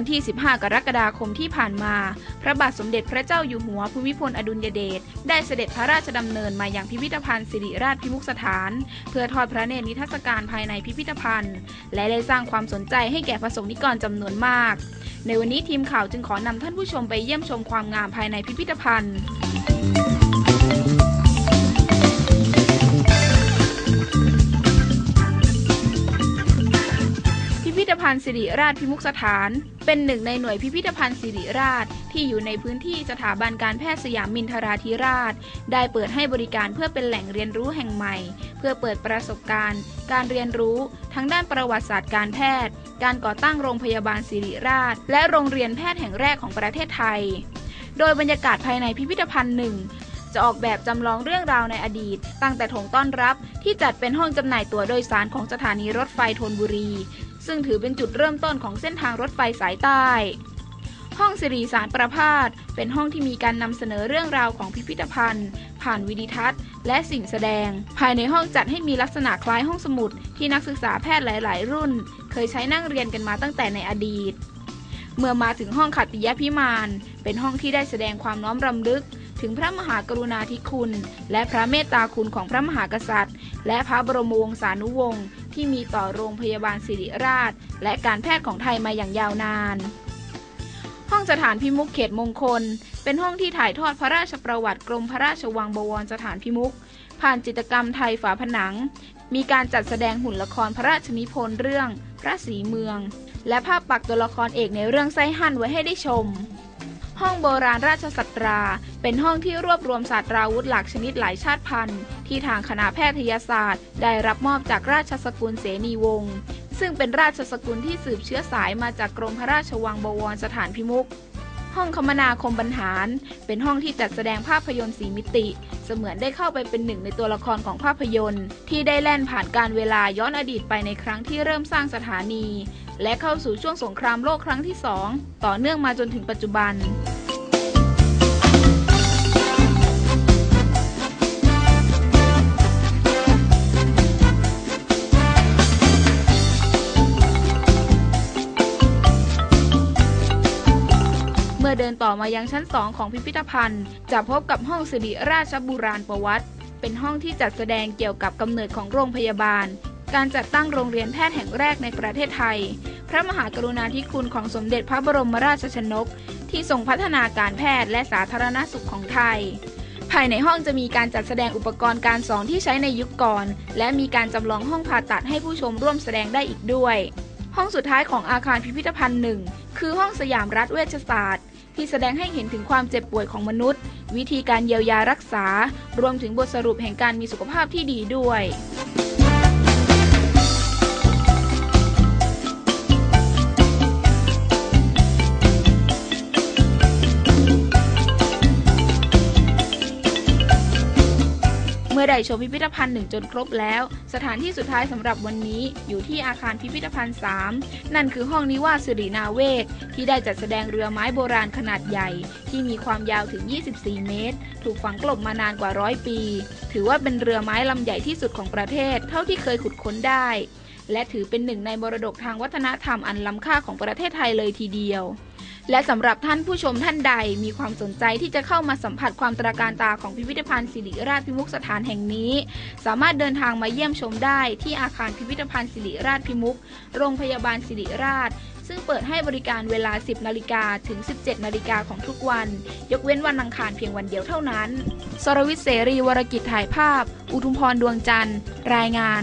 วันที่ 15 กรกฎาคมที่ผ่านมา พระบาทสมเด็จพระเจ้าอยู่หัวภูมิพลอดุลยเดชได้เสด็จพระราชดำเนินมาอย่างพิพิธภัณฑ์สิริราชพิมุขสถาน เพื่อทอดพระเนตรนิทรรศการภายในพิพิธภัณฑ์ และได้สร้างความสนใจให้แก่ประสงค์นิกรจำนวนมาก ในวันนี้ทีมข่าวจึงขอนำท่านผู้ชมไปเยี่ยมชมความงามภายในพิพิธภัณฑ์ ภัณฑ์สิริราชพิมุขสถาน เป็นหนึ่งในหน่วยพิพิธภัณฑ์สิริราชที่อยู่ในพื้นที่สถาบันการแพทย์สยามมินทราธิราช ได้เปิดให้บริการเพื่อเป็นแหล่งเรียนรู้แห่งใหม่ เพื่อเปิดประสบการณ์ การเรียนรู้ ทั้งด้านประวัติศาสตร์การแพทย์ การก่อตั้งโรงพยาบาลสิริราช และโรงเรียนแพทย์แห่งแรกของประเทศไทย โดยบรรยากาศภายในพิพิธภัณฑ์หนึ่งจะออกแบบจำลองเรื่องราวในอดีต ตั้งแต่โถงต้อนรับที่จัดเป็นห้องจำหน่ายตั๋วโดยสารของสถานีรถไฟธนบุรี ซึ่งถือเป็นจุดเริ่มต้นของเส้นทางรถไฟสายใต้ ห้องสิริสารประพาสเป็นห้องที่มีการนำเสนอเรื่องราวของพิพิธภัณฑ์ ผ่านวิดีทัศน์ และสิ่งแสดง ภายในห้องจัดให้มีลักษณะคล้ายห้องสมุด ที่นักศึกษาแพทย์หลาย ๆ รุ่น เคยใช้นั่งเรียนกันมาตั้งแต่ในอดีต เมื่อมาถึงห้องขัตติยพิมานเป็นห้องที่ได้แสดงความน้อมรำลึกถึงพระมหากรุณาธิคุณ และพระเมตตาคุณของพระมหากษัตริย์ และพระบรมวงศานุวงศ์ ที่มีต่อโรงพยาบาลสิริราช และการแพทย์ของไทยมาอย่างยาวนาน ห้องสถานพิมุขเขตมงคล เป็นห้องที่ถ่ายทอดพระราชประวัติกรมพระราชวังบวรสถานพิมุขผ่านจิตรกรรมไทยฝาผนัง มีการจัดแสดงหุ่นละครพระราชนิพนธ์เรื่อง พระศรีเมือง และภาพปักตัวละครเอกในเรื่องไส้หั่นไว้ให้ได้ชม ห้องโบราณราชสัตรา เป็นห้องที่รวบรวมศาสตราวุธหลักชนิดหลายชาติพันธุ์ ที่ทางคณะแพทยศาสตร์ ได้รับมอบจากราชสกุลเสนีวงศ์ซึ่งเป็นราชสกุลที่สืบเชื้อสายมาจากกรมพระราชวังบวรสถานพิมุข ห้องคมนาคมบรรหาร เป็นห้องที่จัดแสดงภาพยนตร์สีมิติ เสมือนได้เข้าไปเป็นหนึ่งในตัวละครของภาพยนตร์ ที่ได้แล่นผ่านการเวลาย้อนอดีตไปในครั้งที่เริ่มสร้างสถานี และเข้าสู่ช่วงสงครามโลกครั้งที่สองต่อเนื่องมาจนถึงปัจจุบัน มื่อเดินต่อมายังชั้น2ของพิพิธภัณฑ์ จะพบกับห้องสิริราชบุราณประวัติ เป็นห้องที่จัดแสดงเกี่ยวกับกำเนิดของโรงพยาบาล การจัดตั้งโรงเรียนแพทย์แห่งแรกในประเทศไทย พระมหากรุณาธิคุณของสมเด็จพระบรมราชชนก ที่ทรงพัฒนาการแพทย์และสาธารณสุขของไทยภายในห้องจะมีการจัดแสดงอุปกรณ์การสอนที่ใช้ในยุคก่อน และมีการจำลองห้องผ่าตัดให้ผู้ชมร่วมแสดงได้อีกด้วย ห้องสุดท้ายของอาคารพิพิธภัณฑ์หนึ่งคือห้องสยามรัฐเวชศาสตร์ ที่แสดงให้เห็นถึงความเจ็บป่วยของมนุษย์ วิธีการเยียวยารักษา รวมถึงบทสรุปแห่งการมีสุขภาพที่ดีด้วย มื่อได้ชมพิพิธภัณฑ์หนึ่งจนครบแล้ว สถานที่สุดท้ายสำหรับวันนี้อยู่ที่อาคารพิพิธภัณฑ์ 3 นั่นคือห้องนิวาสสิรินาเวศที่ได้จัดแสดงเรือไม้โบราณขนาดใหญ่ ที่มีความยาวถึง 24 เมตร ถูกฝังกลบมานานกว่าร้อยปี ถือว่าเป็นเรือไม้ลำใหญ่ที่สุดของประเทศ เท่าที่เคยขุดค้นได้ และถือเป็นหนึ่งในมรดกทางวัฒนธรรมอันล้ำค่าของประเทศไทยเลยทีเดียว และสำหรับท่านผู้ชมท่านใดมีความสนใจที่จะเข้ามาสัมผัสความตราการตาของพิพิธภัณฑ์สิริราชพิมุขสถานแห่งนี้ สามารถเดินทางมาเยี่ยมชมได้ที่อาคารพิพิธภัณฑ์สิริราชพิมุขโรงพยาบาลสิริราช ซึ่งเปิดให้บริการเวลา 10 นาฬิกาถึง 17 นาฬิกาของทุกวัน ยกเว้นวันอังคารเพียงวันเดียวเท่านั้น สรวิทย์เสรีวรกิจถ่ายภาพ อุทุมพรดวงจันทร์ รายงาน